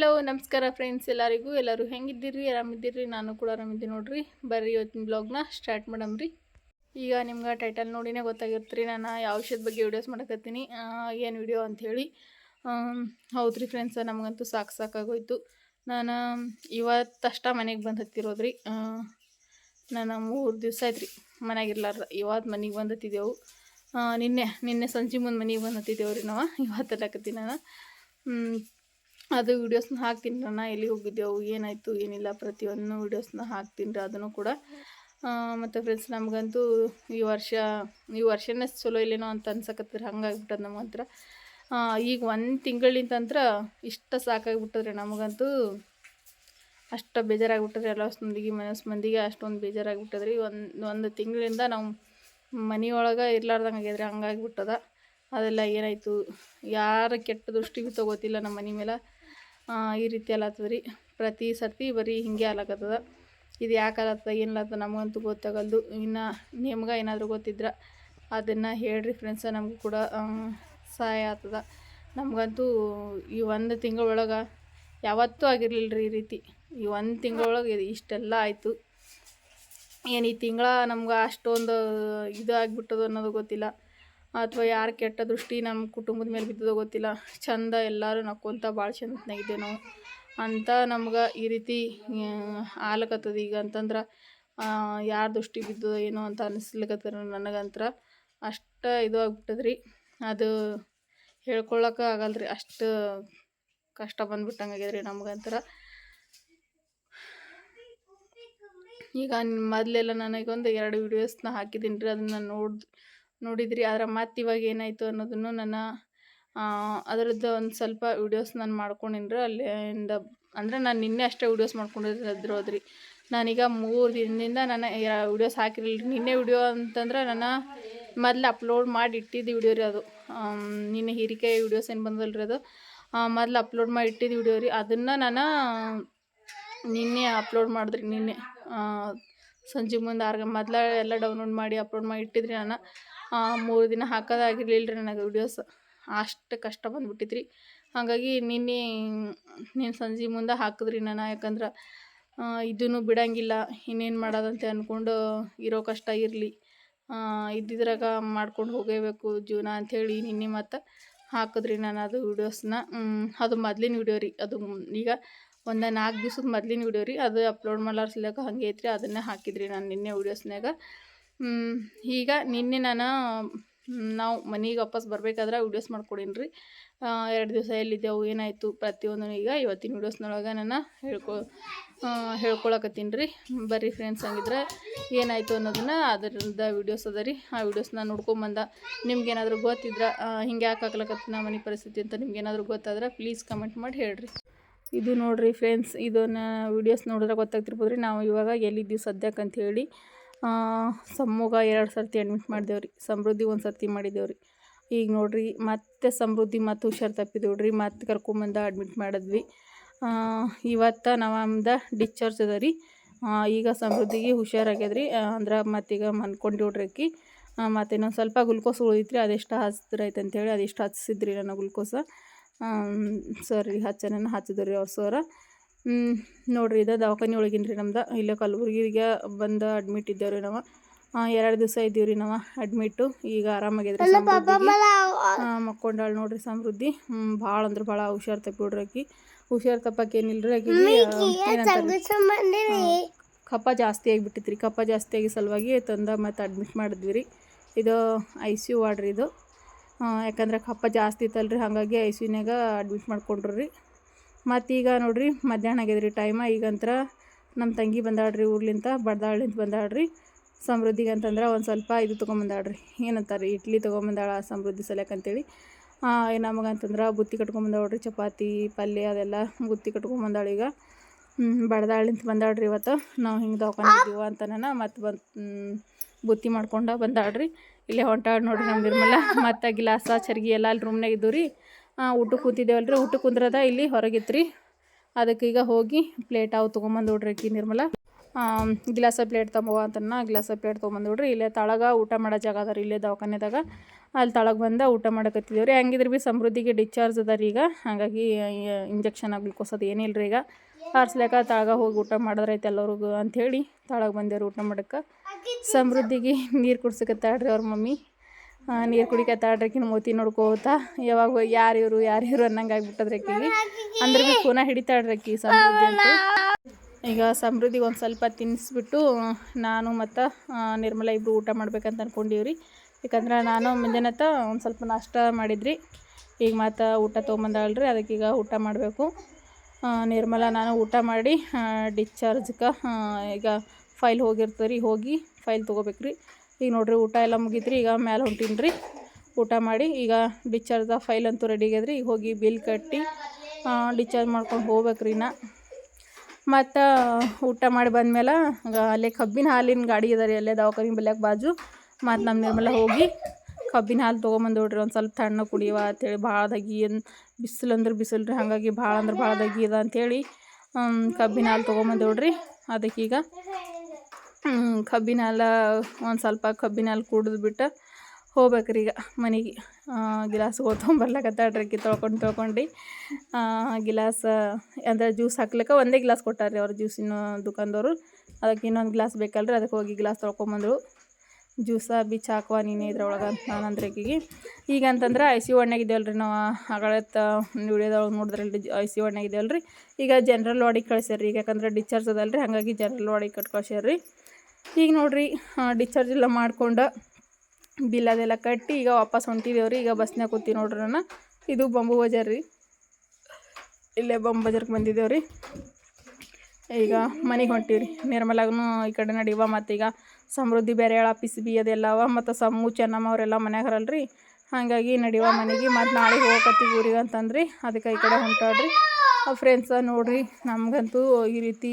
Hello ನಮಸ್ಕಾರ friends ಎಲ್ಲರಿಗೂ. ಎಲ್ಲರೂ ಹೆಂಗಿದ್ದೀರಿ? ಆರಾಮಿದ್ದೀರಿ? ನಾನು ಕೂಡ ಆರಾಮಿದ್ದೀನಿ ನೋಡ್ರಿ. ಬರ್ರಿ ಇವತ್ತಿನ ಬ್ಲಾಗ್ನ ಸ್ಟಾರ್ಟ್ ಮಾಡಮ್ರಿ ಈಗ ನಿಮ್ಗೆ ಟೈಟಲ್ ನೋಡಿನೇ ಗೊತ್ತಾಗಿರ್ತೀರಿ. ನಾನು ಯಾವ ವಿಷಯದ ಬಗ್ಗೆ ವೀಡಿಯೋಸ್ ಮಾಡಕತ್ತೀನಿ. ಏನು ವಿಡಿಯೋ ಅಂಥೇಳಿ ಹೌದ್ರಿ ಫ್ರೆಂಡ್ಸ್ ನಮಗಂತೂ ಸಾಕು ಸಾಕಾಗೋಯ್ತು ನಾನು ಇವತ್ತಷ್ಟ ಮನೆಗೆ ಬಂದು ಹತ್ತಿರೋದ್ರಿ ನಾನು ಮೂರು ದಿವಸ ಆಯ್ತು ರೀ ಮನೆಗೆ ಇರ್ಲಾರ್ದ. ಇವತ್ತು ಮನೆಗೆ ಬಂದು ಹತ್ತಿದ್ದೆವು ನಿನ್ನೆ ನಿನ್ನೆ ಸಂಜೆ ಮುಂದೆ ಮನೆಗೆ ಬಂದು ಹತ್ತಿದ್ದೆವು ರೀ ನಾವು. ಇವತ್ತು ನಾನು. ಅದು ವೀಡಿಯೋಸ್ನ ಹಾಕ್ತೀನಿ ನಾನು ಎಲ್ಲಿ ಹೋಗಿದ್ದೆವು ಏನಾಯಿತು, ಏನಿಲ್ಲ ಪ್ರತಿಯೊಂದು ವೀಡಿಯೋಸ್ನ ಹಾಕ್ತೀನಿ ರೀ, ಅದನ್ನು ಕೂಡ. ಮತ್ತು ಫ್ರೆಂಡ್ಸ್ ನಮಗಂತೂ ಈ ವರ್ಷ, ಈ ವರ್ಷನೇ ಚಲೋ ಇಲ್ಲೇನೋ ಅಂತ ಅನ್ಸಕತ್ತೀರಿ ಹಂಗಾಗ್ಬಿಟ್ಟದ ನಮ್ಮ ಹತ್ರ. ಈಗ ಒಂದು ತಿಂಗಳಿಂತಂತ್ರ ಇಷ್ಟ ಸಾಕಾಗ್ಬಿಟ್ಟದ್ರಿ ನಮಗಂತೂ. ಅಷ್ಟು ಬೇಜಾರಾಗ್ಬಿಟ್ಟದ್ರಿ ಎಲ್ಲ ಮಂದಿಗೆ ಮನಸ್ಸು ಮಂದಿಗೆ ಅಷ್ಟೊಂದು ಬೇಜಾರಾಗ್ಬಿಟ್ಟದ್ರಿ. ಒಂದು ಒಂದು ತಿಂಗಳಿಂದ ನಾವು ಮನೆಯೊಳಗೆ ಇರ್ಲಾರ್ದಂಗೆ ಆಗ್ಯದ್ರಿ, ಹಂಗಾಗ್ಬಿಟ್ಟದ. ಅದೆಲ್ಲ ಏನಾಯಿತು, ಯಾರ ಕೆಟ್ಟ ದೃಷ್ಟಿಗೂ ತಗೋತಿಲ್ಲ ನಮ್ಮ ಮನೆ ಮೇಲೆ. ಈ ರೀತಿ ಅಲ್ಲತ್ತದ ರೀ. ಪ್ರತಿ ಸರ್ತಿ ಬರೀ ಹಿಂಗೆ ಅಲ್ಲಕತ್ತದ ಇದು ಯಾಕೆ ಅಲತ್ತದ ಏನ್ಲತ್ತದ ನಮಗಂತೂ ಗೊತ್ತಾಗಲ್ದು. ಇನ್ನು ನಿಮ್ಗೆ ಏನಾದರೂ ಗೊತ್ತಿದ್ರೆ ಅದನ್ನು ಹೇಳ್ರಿ ಫ್ರೆಂಡ್ಸ ನಮಗೂ ಕೂಡ ಸಹಾಯ ಆಗ್ತದ. ನಮಗಂತೂ ಈ ಒಂದು ತಿಂಗಳೊಳಗೆ ಯಾವತ್ತೂ ಆಗಿರಲಿಲ್ಲ ರೀ ಈ ರೀತಿ. ಈ ಒಂದು ತಿಂಗಳೊಳಗೆ ಇಷ್ಟೆಲ್ಲ ಆಯಿತು. ಏನು ಈ ತಿಂಗಳ ನಮ್ಗೆ ಅಷ್ಟೊಂದು ಇದು ಅನ್ನೋದು ಗೊತ್ತಿಲ್ಲ. ಅಥವಾ ಯಾರು ಕೆಟ್ಟ ದೃಷ್ಟಿ ನಮ್ಮ ಕುಟುಂಬದ ಮೇಲೆ ಬಿದ್ದದೋ ಗೊತ್ತಿಲ್ಲ. ಚಂದ ಎಲ್ಲರೂ ನಕ್ಕೊಂತ ಭಾಳ ಚಂದನಾಗಿದ್ದೇವೆ ನಾವು. ಅಂತ ನಮ್ಗೆ ಈ ರೀತಿ ಆಲಕತ್ತದ. ಈಗ ಅಂತಂದ್ರೆ ಯಾರ ದೃಷ್ಟಿ ಬಿದ್ದದೋ ಏನೋ ಅಂತ ಅನಿಸ್ಲಿಕತ್ತದ ನನಗಂತ್ರ. ಅಷ್ಟು ಇದು ಆಗ್ಬಿಟ್ಟದ್ರಿ. ಅದು ಹೇಳ್ಕೊಳ್ಳೋಕೆ ಆಗಲ್ರಿ. ಅಷ್ಟು ಕಷ್ಟ ಬಂದ್ಬಿಟ್ಟಂಗೆ ಆಗ್ಯದ್ರಿ ನಮ್ಗಂತ್ರ. ಈಗ ಮೊದಲೆಲ್ಲ ನನಗೊಂದು ಎರಡು ವೀಡಿಯೋಸ್ನ ಹಾಕಿದ್ದೀನಿ ರೀ ಅದನ್ನು ನೋಡಿ ನೋಡಿದ್ರಿ. ಆದ್ರೆ ಮತ್ತೆ ಇವಾಗ ಏನಾಯಿತು ಅನ್ನೋದನ್ನು ನನ್ನ ಅದರದ್ದು ಒಂದು ಸ್ವಲ್ಪ ವೀಡಿಯೋಸ್ ನಾನು ಮಾಡ್ಕೊಂಡಿನ್ರಿ. ಅಲ್ಲಿಂದ ಅಂದರೆ ನಾನು ನಿನ್ನೆ ಅಷ್ಟೇ ವೀಡಿಯೋಸ್ ಮಾಡ್ಕೊಂಡಿರೋದ್ರಿ ನಾನೀಗ ಮೂರು ದಿನದಿಂದ ನಾನು ವೀಡಿಯೋಸ್ ಹಾಕಿರಲಿಲ್ಲ. ನಿನ್ನೆ ವಿಡಿಯೋ ಅಂತಂದ್ರೆ ನನ್ನ ಮೊದಲು ಅಪ್ಲೋಡ್ ಮಾಡಿ ಇಟ್ಟಿದ್ದು ವಿಡಿಯೋ ರೀ ಅದು. ನಿನ್ನೆ ಹೀರಿಕೆ ವೀಡಿಯೋಸ್ ಏನು ಬಂದಲ್ಲ ರೀ ಅದು ಮೊದಲು ಅಪ್ಲೋಡ್ ಮಾಡಿ ಇಟ್ಟಿದ್ದು ವಿಡಿಯೋ ರೀ. ಅದನ್ನು ನಾನು ನಿನ್ನೆ ಅಪ್ಲೋಡ್ ಮಾಡಿದ್ರಿ, ನಿನ್ನೆ. ಸಂಜೆ ಮುಂದೆ ಆರು ಗಂಟೆ ಮೊದಲ ಎಲ್ಲ ಡೌನ್ಲೋಡ್ ಮಾಡಿ ಅಪ್ಲೋಡ್ ಮಾಡಿ ಇಟ್ಟಿದ್ರಿ ನಾನು. ಮೂರು ದಿನ ಹಾಕೋದಾಗಿರ್ಲಿಲ್ಲ ರೀ ನನಗೆ ವೀಡಿಯೋಸ್ ಅಷ್ಟು ಕಷ್ಟ ಬಂದ್ಬಿಟ್ಟಿತ್ರಿ. ಹಾಗಾಗಿ ನಿನ್ನೆ, ನೀನು ಸಂಜೆ ಮುಂದೆ ಹಾಕಿದ್ರಿ ನಾನು. ಯಾಕಂದ್ರೆ ಇದನ್ನು ಬಿಡಂಗಿಲ್ಲ. ಇನ್ನೇನು ಮಾಡೋದಂತೆ ಅಂದ್ಕೊಂಡು ಇರೋ ಕಷ್ಟ ಇರಲಿ. ಇದ್ದಿದ್ರಾಗ ಮಾಡ್ಕೊಂಡು ಹೋಗೇಬೇಕು ಜೀವನ ಅಂಥೇಳಿ ನಿನ್ನೆ ಮತ್ತು ಹಾಕಿದ್ರಿ ನಾನು ಅದು ವೀಡಿಯೋಸ್ನ ಅದು ಮೊದ್ಲಿನ ವಿಡಿಯೋ ರೀ. ಅದು ಈಗ ಒಂದು ನಾಲ್ಕು ದಿವ್ಸದ ಮೊದ್ಲಿನ ವಿಡಿಯೋ ರೀ. ಅದು ಅಪ್ಲೋಡ್ ಮಾಡ್ಲಾರ್ಸಲಕ ಹಾಗೆ ಐತ್ರಿ ಅದನ್ನೇ ಹಾಕಿದ್ರಿ ನಾನು ನಿನ್ನೆ ವೀಡಿಯೋಸ್ನಾಗ ಈಗ ನಿನ್ನೆ ನಾನು ನಾವು ಮನೆಗೆ ವಾಪಸ್ ಬರಬೇಕಾದ್ರೆ ವೀಡಿಯೋಸ್ ಮಾಡ್ಕೊಡೀನಿ ರೀ ಎರಡು ದಿವಸ ಎಲ್ಲಿದ್ದೆವು, ಏನಾಯಿತು ಪ್ರತಿಯೊಂದು ಈಗ ಇವತ್ತಿನ ವೀಡಿಯೋಸ್ನೊಳಗೆ ನಾನು ಹೇಳ್ಕೊ ಹೇಳ್ಕೊಳಕತ್ತೀನಿ ರೀ. ಬರ್ರಿ ಫ್ರೆಂಡ್ಸ್ ಹಂಗಿದ್ರೆ ಏನಾಯಿತು ಅನ್ನೋದನ್ನ ಅದರಿಂದ ವೀಡಿಯೋಸ್ ಅದ ರೀ. ಆ ವೀಡಿಯೋಸ್ನ ನೋಡ್ಕೊಂಬಂದ ನಿಮ್ಗೇನಾದರೂ ಗೊತ್ತಿದ್ರೆ ಹಿಂಗೆ ಯಾಕೆ ಹಾಕ್ಲಕತ್ತ ನಾ ಮನೆ ಪರಿಸ್ಥಿತಿ ಅಂತ ನಿಮ್ಗೇನಾದರೂ ಗೊತ್ತಾದ್ರೆ ಪ್ಲೀಸ್ ಕಮೆಂಟ್ ಮಾಡಿ ಹೇಳ್ರಿ. ಇದು ನೋಡಿರಿ ಫ್ರೆಂಡ್ಸ್ ಇದನ್ನು ವೀಡಿಯೋಸ್ ನೋಡಿದ್ರೆ ಗೊತ್ತಾಗ್ತಿರ್ಬೋದು ರೀ ನಾವು ಇವಾಗ ಎಲ್ಲಿದ್ದೀವಿ ಸದ್ಯಕ್ಕೆ ಅಂತ ಹೇಳಿ. ಸಮ್ಮುಗ ಎರಡು ಸರ್ತಿ ಅಡ್ಮಿಟ್ ಮಾಡಿದೆವು ರೀ ಸಮೃದ್ಧಿ ಒಂದು ಸರ್ತಿ ಮಾಡಿದೆವು ರೀ ಈಗ ನೋಡ್ರಿ, ಮತ್ತೆ ಸಮೃದ್ಧಿ ಮತ್ತು ಹುಷಾರು ತಪ್ಪಿದೇವ್ರಿ. ರೀ ಮತ್ತೆ ಕರ್ಕೊಂಬಂದ ಅಡ್ಮಿಟ್ ಮಾಡಿದ್ವಿ. ಇವತ್ತು ನಮ್ಮದ ಡಿಸ್ಚಾರ್ಜ್ ಅದ ರೀ. ಈಗ ಸಮೃದ್ಧಿಗೆ ಹುಷಾರಾಗ್ಯದ ರೀ ಅಂದ್ರೆ ಮತ್ತೀಗ ಮನ್ಕೊಂಡು ಆಕಿ. ಮತ್ತು ಇನ್ನೊಂದು ಸ್ವಲ್ಪ ಗ್ಲುಕೋಸ್ ಉಳಿದಿತ್ತು ರೀ ಅದೆಷ್ಟು ಹಚ್ಚಿದ್ರೆ ಆಯ್ತು ಅಂತೇಳಿ ಅದೆಷ್ಟು ಹಚ್ಚಿಸಿದ್ರಿ ನಾನು ಗ್ಲುಕೋಸ. ಸರಿ ಹಚ್ಚನ ಹಚ್ಚಿದ್ರಿ ಅವ್ರ ಸರ. ನೋಡ್ರಿ ಇದು ದವಾಖಾನೆ ಒಳಗಿನ ರೀ ನಮ್ದು. ಇಲ್ಲೇ ಕಲಬುರ್ಗಿಗೆ ಬಂದು ಅಡ್ಮಿಟ್ ಇದ್ದೇವೆ ರೀ ನಾವು ಎರಡು ದಿವಸ ಇದ್ದೀವಿ ರೀ ನಾವು ಅಡ್ಮಿಟ್ಟು ಈಗ ಆರಾಮಾಗಿದ್ರಿ ಮಕ್ಕೊಂಡಾಳು ನೋಡ್ರಿ ಸಮೃದ್ಧಿ. ಭಾಳ ಅಂದ್ರೆ ಭಾಳ ಹುಷಾರು ತಪ್ಪಿ ಬಿಡ್ರಿ ಆಕಿ. ಹುಷಾರು ತಪ್ಪಕ್ಕೆ ಏನಿಲ್ಲ ರೀ ಕಪ್ಪ ಜಾಸ್ತಿ ಆಗಿಬಿಟ್ಟಿತ್ತು ರೀ ಕಫ ಜಾಸ್ತಿ ಆಗಿ ಸಲುವಾಗಿ ತಂದ ಮತ್ತು ಅಡ್ಮಿಟ್ ಮಾಡಿದ್ವಿ ರೀ ಇದು ಐ ಸಿ ಯು ವಾರ್ಡ್ ರೀ ಇದು ಯಾಕಂದ್ರೆ ಕಪ್ಪ ಜಾಸ್ತಿ ಇತ್ತಲ್ರಿ ಹಾಗಾಗಿ ಐ ಸಿ ಯುನಾಗ ಅಡ್ಮಿಟ್ ಮಾಡ್ಕೊಂಡ್ರು ರೀ. ಮತ್ತೀಗ ನೋಡ್ರಿ, ಮಧ್ಯಾಹ್ನ ಆಗಿದ್ರಿ ಟೈಮ ಈಗಂತ್ರ ನಮ್ಮ ತಂಗಿ ಬಂದಾಳ್ರಿ ಊರ್ಲಿಂತ ಬಡ್ದಾಳ್ಲಿಂದ ಬಂದಾಳ್ರಿ. ಸಮೃದ್ಧಿಗೆ ಅಂತಂದ್ರೆ ಒಂದು ಸ್ವಲ್ಪ ಇದು ತೊಗೊಂಬಂದಾಳ್ರಿ. ಏನಂತಾರೆ ಇಡ್ಲಿ ತೊಗೊಂಬಂದಾಳ ಸಮೃದ್ಧಿ ಸಲಕ್ಕೆ ಅಂತೇಳಿ. ನಮಗಂತಂದ್ರೆ ಬುತ್ತಿ ಕಟ್ಕೊಂಬಂದಾಳ್ರಿ, ಚಪಾತಿ, ಪಲ್ಯ ಅದೆಲ್ಲ ಬುತ್ತಿ ಕಟ್ಕೊಂಬಂದಾಳು ಈಗ. ಬಡ್ದಾಳಿಂತ ಬಂದಾಳ್ರಿ ಇವತ್ತು. ನಾವು ಹಿಂಗೆ ದವಾಖಾನೆ ಅಂತನ ಮತ್ತು ಮತ್ತೆ ಬಂದು ಬುತ್ತಿ ಮಾಡ್ಕೊಂಡು ಬಂದಾಳ್ರಿ. ಇಲ್ಲೇ ಹೊಂಟಾಡಿ ನೋಡ್ರಿ ನಮ್ಮ ನಿರ್ಮಲ. ಮತ್ತು ಗಿಲಾಸ, ಚರ್ಗಿ ಎಲ್ಲ ಅಲ್ಲಿ ರೂಮ್ನಾಗ ಇದ್ದು ರೀ ಊಟಕ್ಕೆ ಕೂತಿದ್ದೇವಲ್ರಿ ಊಟ ಕುಂದ್ರದ ಇಲ್ಲಿ ಹೊರಗಿತ್ತು ರೀ ಅದಕ್ಕೆ ಈಗ ಹೋಗಿ ಪ್ಲೇಟ್ ಅವು ತೊಗೊಂಬಂದು ನೋಡ್ರಿ ನಿರ್ಮಲ. ಗ್ಲಾಸ ಪ್ಲೇಟ್ ತೊಂಬವ ಅಂತನ ಗ್ಲಾಸ ಪ್ಲೇಟ್ ತೊಗೊಂಬಂದು ಇಲ್ಲೇ ತಳಗ ಊಟ ಮಾಡೋ ಜಾಗ ಅದ ರೀ, ಇಲ್ಲೇ ದವಾಖಾನೆದಾಗ. ಅಲ್ಲಿ ತಳಗೆ ಬಂದ ಊಟ ಮಾಡಕತ್ತಿದ್ದೇವೆ ರೀ. ಹಂಗಿದ್ರೆ ಭೀ ಸಮೃದ್ಧಿಗೆ ಡಿಸ್ಚಾರ್ಜ್ ಅದ ರೀ ಈಗ. ಹಾಗಾಗಿ ಇಂಜೆಕ್ಷನ್ ಆಗ್ಲಿಕ್ಕೋಸ್ ಅದು ಏನಿಲ್ಲ ರೀ ಈಗ. ಹಾರ್ಸ್ಲಿಕ್ಕ ತಳಗ ಹೋಗಿ ಊಟ ಮಾಡಿದ್ರೈತೆ ಎಲ್ಲರಿಗೂ ಅಂಥೇಳಿ ತಳಗೆ ಬಂದೇವ್ರಿ ಊಟ ಮಾಡಕ್ಕೆ. ಸಮೃದ್ಧಿಗೆ ನೀರು ಕುಡ್ಸಕತ್ತಾಳ್ರಿ ಅವ್ರ ಮಮ್ಮಿ. ನೀರು ಕುಡಿಕತ್ತಾಡ್ರಿಕಿನ ಮೋತಿ ನೋಡ್ಕೋತ ಯಾವಾಗ ಯಾರು ಇವರು ಯಾರು ಇವರು ಅನ್ನಂಗೆ ಆಗ್ಬಿಟ್ಟದ್ರಿ ಆಕಿಗೆ ಅಂದ್ರೆ ಭೀ ಪುನಃ ಹಿಡಿತಾಡ್ರಕಿ ಸಮೃದ್ಧಿ ಅಂತ. ಈಗ ಸಮೃದ್ಧಿಗೆ ಒಂದು ಸ್ವಲ್ಪ ತಿನ್ನಿಸ್ಬಿಟ್ಟು ನಾನು ಮತ್ತು ನಿರ್ಮಲ ಇಬ್ಬರು ಊಟ ಮಾಡ್ಬೇಕಂತ ಅನ್ಕೊಂಡೀವ್ರಿ. ಯಾಕಂದ್ರೆ ನಾನು ಮುಂಜಾನೆತ ಒಂದು ಸ್ವಲ್ಪ ನಾಷ್ಟ ಮಾಡಿದ್ರಿ. ಈಗ ಮತ್ತು ಊಟ ತೊಗೊಂಬಂದಳ್ರಿ ಅದಕ್ಕೆ ಈಗ ಊಟ ಮಾಡಬೇಕು. ನಿರ್ಮಲ, ನಾನು ಊಟ ಮಾಡಿ ಡಿಸ್ಚಾರ್ಜ್ಗೆ ಈಗ ಫೈಲ್ ಹೋಗಿರ್ತದೆ ರೀ ಹೋಗಿ ಫೈಲ್ ತೊಗೋಬೇಕ್ರಿ. ಈಗ ನೋಡ್ರಿ ಊಟ ಎಲ್ಲ ಮುಗಿದ್ರಿ ಈಗ ಮ್ಯಾಲೆ ಹೊಂಟೀನಿ ಊಟ ಮಾಡಿ ಈಗ ಡಿಸ್ಚಾರ್ಜ್ ಫೈಲ್ ಅಂತೂ ರೆಡಿ ಆಗ್ಯದ್ರಿ. ಈಗ ಹೋಗಿ ಬಿಲ್ ಕಟ್ಟಿ ಡಿಸ್ಚಾರ್ಜ್ ಮಾಡ್ಕೊಂಡು ಹೋಗ್ಬೇಕ್ರಿ ನಾ ಮತ್ತು ಊಟ ಮಾಡಿ ಬಂದ್ಮೇಲೆ ಅಲ್ಲೇ ಕಬ್ಬಿನ ಹಾಲಿನ ಗಾಡಿ ರೀ ಅಲ್ಲೇ ದವಾಖಾನೆ ಬಲ್ಯಾಕ ಬಾಜು. ಮತ್ತು ನಮ್ಮ ನಿರ್ಮಲ ಹೋಗಿ ಕಬ್ಬಿನ ಹಾಲು ತೊಗೊಂಬಂದ್ಬಿಡ್ರಿ ಒಂದು ಸ್ವಲ್ಪ ತಣ್ಣ ಕುಡಿಯುವ ಅಂತೇಳಿ ಭಾಳ ದಗಿ ಬಿಸಿಲು ಅಂದ್ರೆ ಬಿಸಿಲು ರೀ ಹಾಗಾಗಿ ಭಾಳ ಅಂದ್ರೆ ಭಾಳ ದಗಿ ಅದ ಅಂಥೇಳಿ ಕಬ್ಬಿನ ಹಾಲು ತೊಗೊಂಬಂದ್ಬಿಡ್ರಿ ಅದಕ್ಕೀಗ ಹ್ಮ್, ಕಬ್ಬಿನ ಹಾಲು ಒಂದು ಸ್ವಲ್ಪ ಕಬ್ಬಿನ ಹಾಲು ಕುಡಿದ್ಬಿಟ್ಟು ಹೋಗ್ಬೇಕ್ರಿ ಈಗ ಮನೆಗೆ ಗಿಲಾಸ್ ತೊಗೊಂಬರ್ಲಕತ್ತಾಳ್ರಿ ಡ್ರಕ್ಕಿ ತೊಳ್ಕೊಂಡು ತೊಳ್ಕೊಂಡು. ಗಿಲಾಸ್, ಅಂದರೆ ಜ್ಯೂಸ್ ಹಾಕ್ಲಿಕ್ಕೆ ಒಂದೇ ಗಿಲಾಸ್ ಕೊಟ್ಟಾರ್ರಿ ಅವ್ರು ಜ್ಯೂಸಿನ ದುಕಾನ್ದವರು. ಅದಕ್ಕೆ ಇನ್ನೊಂದು ಗ್ಲಾಸ್ ಬೇಕಲ್ರಿ, ಅದಕ್ಕೆ ಹೋಗಿ ಗ್ಲಾಸ್ ತೊಳ್ಕೊಂಬಂದರು. ಜ್ಯೂಸ ಬಿಚ್ಚ ಹಾಕುವ ನೀನೇ ಇದ್ರೊಳಗೆ ಅಂತ ನಾನು ಅಂದ್ರೆ ಈಗ ಈಗ ಅಂತಂದ್ರೆ ಐ ಸಿ ಒಣ್ಣಾಗಿದ್ದೇವಲ್ರಿ ನಾವು ಆಗಳತ್ತ ವಿಡಿಯೋದೊಳಗೆ ನೋಡಿದ್ರಲ್ರಿ, ಐ ಸಿ ಒಣ್ಣಾಗಿದ್ದೇವಲ್ರಿ ಈಗ ಜನರಲ್ ವಾರ್ಡಿಗೆ ರೀ ಈಗ ಯಾಕಂದ್ರೆ ಡಿಸ್ಚಾರ್ಜ್ ಅದಲ್ರಿ, ಹಾಗಾಗಿ ಜನರಲ್ ವಾರ್ಡಿಗೆ ಕಟ್ ರೀ ಈಗ ನೋಡ್ರಿ ಡಿಸ್ಚಾರ್ಜ್ ಎಲ್ಲ ಮಾಡ್ಕೊಂಡು ಬಿಲ್ ಅದೆಲ್ಲ ಕಟ್ಟಿ ಈಗ ವಾಪಸ್ ಹೊಂಟಿದೇವ್ರಿ. ಈಗ ಬಸ್ನಾಗ ಕೂತಿ ನೋಡ್ರಿ ನಾನು. ಇದು ಬಂಬು ಬಜಾರ್ ರೀ. ಇಲ್ಲೇ ಬಂಬು ಬಜಾರ್ಗೆ ಬಂದಿದ್ದೇವ್ರಿ ಈಗ ಮನೆಗೆ ಹೊಂಟೀವ್ರಿ. ನಿರ್ಮಲಾಗೂ ಈ ಕಡೆ ನಡೀವ ಮತ್ತು ಈಗ ಸಮೃದ್ಧಿ ಬೇರೆ ಹೇಳ ಪಿಸ್ ಬಿ ಅದೆಲ್ಲ ಅವ, ಮತ್ತು ಸಮ್ಮು ಚೆನ್ನಮ್ಮ ಅವರೆಲ್ಲ ಮನ್ಯಾಗ ಹರಲ್ರಿ. ಹಾಗಾಗಿ ನಡೀವ ಮನೆಗೆ. ಮತ್ತು ನಾಳೆ ಹೋಗಕತ್ತೀವಿ ಊರಿಗೆ ಅಂತಂದ್ರಿ. ಅದಕ್ಕೆ ಈ ಕಡೆ ಹೊಂಟಾಡ್ರಿ. ಫ್ರೆಂಡ್ಸ ನೋಡ್ರಿ, ನಮಗಂತೂ ಈ ರೀತಿ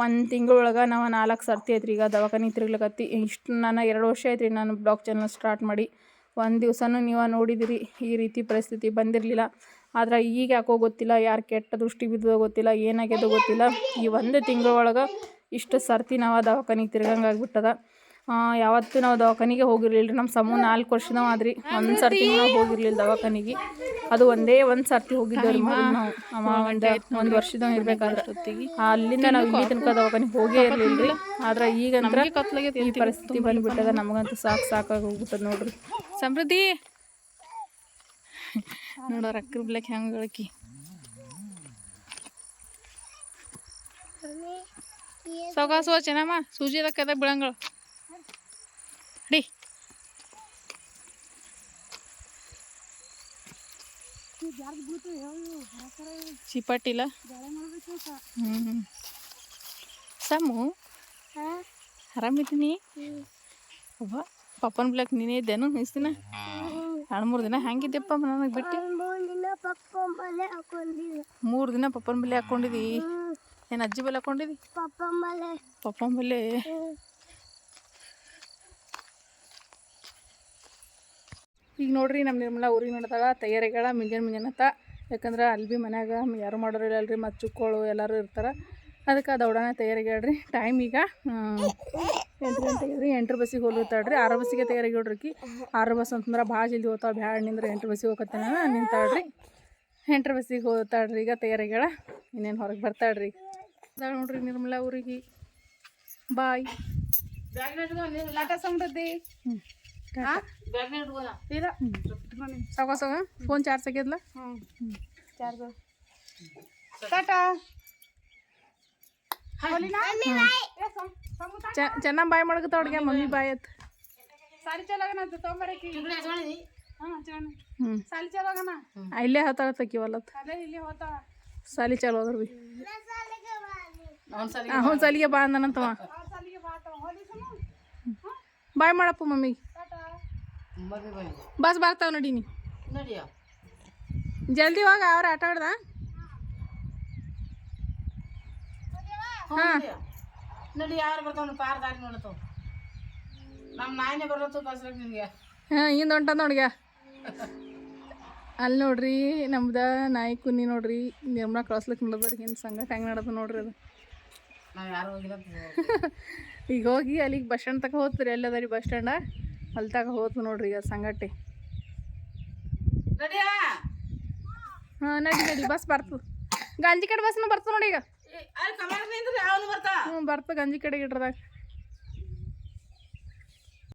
ಒಂದು ತಿಂಗಳೊಳಗೆ ನಾವು ನಾಲ್ಕು ಸರ್ತಿ ಐತ್ರಿ. ಈಗ ದವಾಖಾನೆ ತಿರುಗ್ಲಿಕ್ಕತ್ತಿ ಇಷ್ಟು ನಾನು ಎರಡು ವರ್ಷ ಐತ್ರಿ ನಾನು ಬ್ಲಾಗ್ ಚಾನಲ್ ಸ್ಟಾರ್ಟ್ ಮಾಡಿ. ಒಂದು ದಿವಸನೂ ನೀವು ನೋಡಿದಿರಿ. ಈ ರೀತಿ ಪರಿಸ್ಥಿತಿ ಬಂದಿರಲಿಲ್ಲ. ಆದ್ರೆ ಈಗ ಯಾಕೋ ಗೊತ್ತಿಲ್ಲ ಯಾರು ಕೆಟ್ಟ ದೃಷ್ಟಿ ಬಿದ್ದೋ ಗೊತ್ತಿಲ್ಲ ಏನಾಗ್ಯದೋ ಗೊತ್ತಿಲ್ಲ. ಈ ಒಂದು ತಿಂಗಳೊಳಗೆ ಇಷ್ಟು ಸರ್ತಿ ನಾವು ದವಾಖಾನಿಗೆ ತಿರ್ಗಂಗೆ ಆಗ್ಬಿಟ್ಟದ. ಆ, ಯಾವತ್ತೂ ನಾವು ದವಾಖಾನಿಗೆ ಹೋಗಿರ್ಲಿಲ್ಲ ರೀ ನಮ್ಮ ಸಮೂಹ ನಾಲ್ಕು ವರ್ಷದವ ಆದ್ರಿ ಒಂದು ಸರ್ತಿ ನಾವು ಹೋಗಿರ್ಲಿಲ್ಲ ದವಾಖಾನಿಗೆ. ಅದು ಒಂದೇ ಒಂದು ಸರ್ತಿ ಹೋಗಿದ್ದೇವೆ ನಾವು. ಒಂದು ಒಂದು ವರ್ಷದ ಇರ್ಬೇಕಾದ್ರೆ. ಅಲ್ಲಿಂದ ನಾವು ಈ ತನಕ ದವಾಖಾನಿಗೆ ಹೋಗೇ ಇರಲಿಲ್ಲ ರೀ ಆದ್ರೆ ಈಗ ಈ ಪರಿಸ್ಥಿತಿ ಬಂದ್ಬಿಟ್ಟದ. ನಮಗಂತೂ ಸಾಕು ಸಾಕಾಗಿ ಹೋಗ್ಬಿಟ್ಟದ ನೋಡ್ರಿ. ಸಮೃದ್ಧಿ! ನೋಡೋ ಅಕ್ಕರ್ ಬ್ಲಾಕ್ ಹೆಂಗೆ ಹೇಳಕಿ ಸೌಕಾಸು ಚೆನ್ನಮ್ಮ. ಸೂಜಿ ಅದಕ್ಕೆ ಬಿಳಂಗಳು. ಚಿಪಟ್ಟಿಲ್ಲ ಹ್ಞೂ ಸಮು ಆರಾಮಿದ್ದೀನಿ ಅವ್ವ ಪಪ್ಪನ ಬ್ಲಾಕ್ ನೀನೇ ಇದ್ದೇನು ಇಷ್ಟು ದಿನ ಎರಡು ಮೂರು ದಿನ ಹೆಂಗಿದ್ದೆಪ್ಪ ನನಗೆ ಬಿಟ್ಟು ಮೂರು ದಿನ ಪಪ್ಪನ ಬಲೆ ಹಾಕ್ಕೊಂಡಿದ್ದಿ ಏನು ಅಜ್ಜಿ ಬಲೆ ಹಾಕ್ಕೊಂಡಿದ್ದಿ ಪಪ್ಪನ ಬಲೆ ಈಗ ನೋಡ್ರಿ ನಮ್ಮ ನಿರ್ಮಲ ಊರಿಗೆ ನಡ್ದಾಳ ತಯಾರಿಗಳ ಮುಂಜಾನೆ ಮುಂಜಾನತ್ತ ಯಾಕಂದ್ರೆ ಅಲ್ಲಿ ಭೀ ಮನ್ಯಾಗ ಯಾರು ಮಾಡೋರಿಲ್ಲ ಇಲ್ಲಲ್ರಿ ಮತ್ತು ಚುಕ್ಕೋಳು ಎಲ್ಲರೂ ಇರ್ತಾರೆ. ಅದಕ್ಕೆ ದೌಡಾನ ತಯಾರಿಗೇಳ್ರಿ ಟೈಮ್ ಈಗ ಎಂಟು ಗಂಟೆಗೆ ರೀ ಎಂಟು ಬಸ್ಸಿಗೆ ಹೋಗ್ತಾಳ್ರಿ. ಆರು ಬಸ್ಸಿಗೆ ತಯಾರಿಗೇಳ್ರಿ ಆರು ಬಸ್ ಅಂತಂದ್ರೆ ಭಾಳ ಜಲ್ದಿ ಹೋಗ್ತಾವೆ ಬ್ಯಾಡ ನಿಂದ್ರೆ ಎಂಟ್ರ್ ಬಸ್ಸಿಗೆ ಹೋಗತ್ತೇನ ನಿಂತಾಳ್ರಿ. ಎಂಟ್ರ ಬಸ್ಸಿಗೆ ಹೋಗ್ತಾಳ್ರಿ ಈಗ ತಯಾರಿಗಳ. ಇನ್ನೇನು ಹೊರಗೆ ಬರ್ತಾಳ್ರಿ. ನೋಡ್ರಿ ನಿರ್ಮಲ ಊರಿಗೆ. ಬಾಯ್ ಸಮೃದ್ಧಿ ಹ್ಞೂ ಇಲ್ಲ ಸಾಗ ಸಾಗ ಫೋನ್ ಚಾರ್ಜ್ ಆಗ್ಯದಲ್ಲ ಚಾರ್ಜ್ ಟಾಟಾ ಚೆನ್ನಾಗಿ ಬಾಯ್ ಮಾಡಕತ್ತ ಹುಡುಗ ಮಮ್ಮಿ ಬಾಯ್ ಅತ್ ಸಾಲಿ ಚಲಾಗನ ತೊಗೊಂಬರಕಿ ಹ್ಞೂ ಸಾಲಿ ಚಲಾಗನ ಇಲ್ಲೇ ಹೋತಾಳ ತಕ್ಕಿವಲ್ಲತ್ ಸಾಲಿ ಚಲೋ ಅದ್ರ ಬಿ ಹ್ಞೂ ಸಾಲಿಗೆ ಬಾ ಅಂದನಂತವ ಬಾಯ್ ಮಾಡಪ್ಪ ಮಮ್ಮಿ ಬಸ್ ಬರ್ತಾವ ನೋಡಿ ನೀ. ಜಲ್ದಿ ಹೋಗ ಅವ್ರ ಆಟ ಆಡ್ದ? ಹಾಂ. ನೋಡಿ ಯಾರು ಬರ್ತಾವ ಪಾರ ದಾರಿ ನೋಡತ್ತವ. ನಮ್ಮ ನಾಯಿನೇ ಬರತ್ತು ಕಳ್ಸ್ಬೇಕು ನಿನಗೆ. ಹಾಂ ಹಿಂದೆ ಹೊಂಟ ನೋಡ್ಗ. ಅಲ್ಲಿ ನೋಡ್ರಿ ನಮ್ದ ನಾಯಿ ಕುನ್ನಿ ನೋಡ್ರಿ. ನಿರ್ಮಲ ಕಳ್ಸ್ಲಿಕ್ಕೆ ನೋಡಿದ್ರಿ ಹಿಂದೆ ಸಂಗಟ ಹೆಂಗೆ ನಡದ ನೋಡ್ರಿ ಅದು. ನಾವು ಯಾರು ಹೋಗಿಲ್ಲ ಈಗ ಹೋಗಿ ಅಲ್ಲಿಗೆ ಬಸ್ ಸ್ಟ್ಯಾಂಡ್ ತಕ ಹೋಗ್ತೀರಿ ಎಲ್ಲದ ರೀ ಬಸ್ ಸ್ಟ್ಯಾಂಡ? ಹೊಲ್ದಾಗ ಹೋದ್ವು ನೋಡ್ರಿ ಈಗ ಸಂಗಟ್ಟಿ. ಹಾಂ ನಡಿ ನಡಿ ಬಸ್ ಬರ್ತದ ಗಂಜಿ ಕಡೆ ಬಸ್ನು ಬರ್ತದ ನೋಡಿ ಈಗ. ಹ್ಞೂ ಬರ್ತ? ಗಂಜಿ ಕಡೆ ಇಡ್ರದಾಗ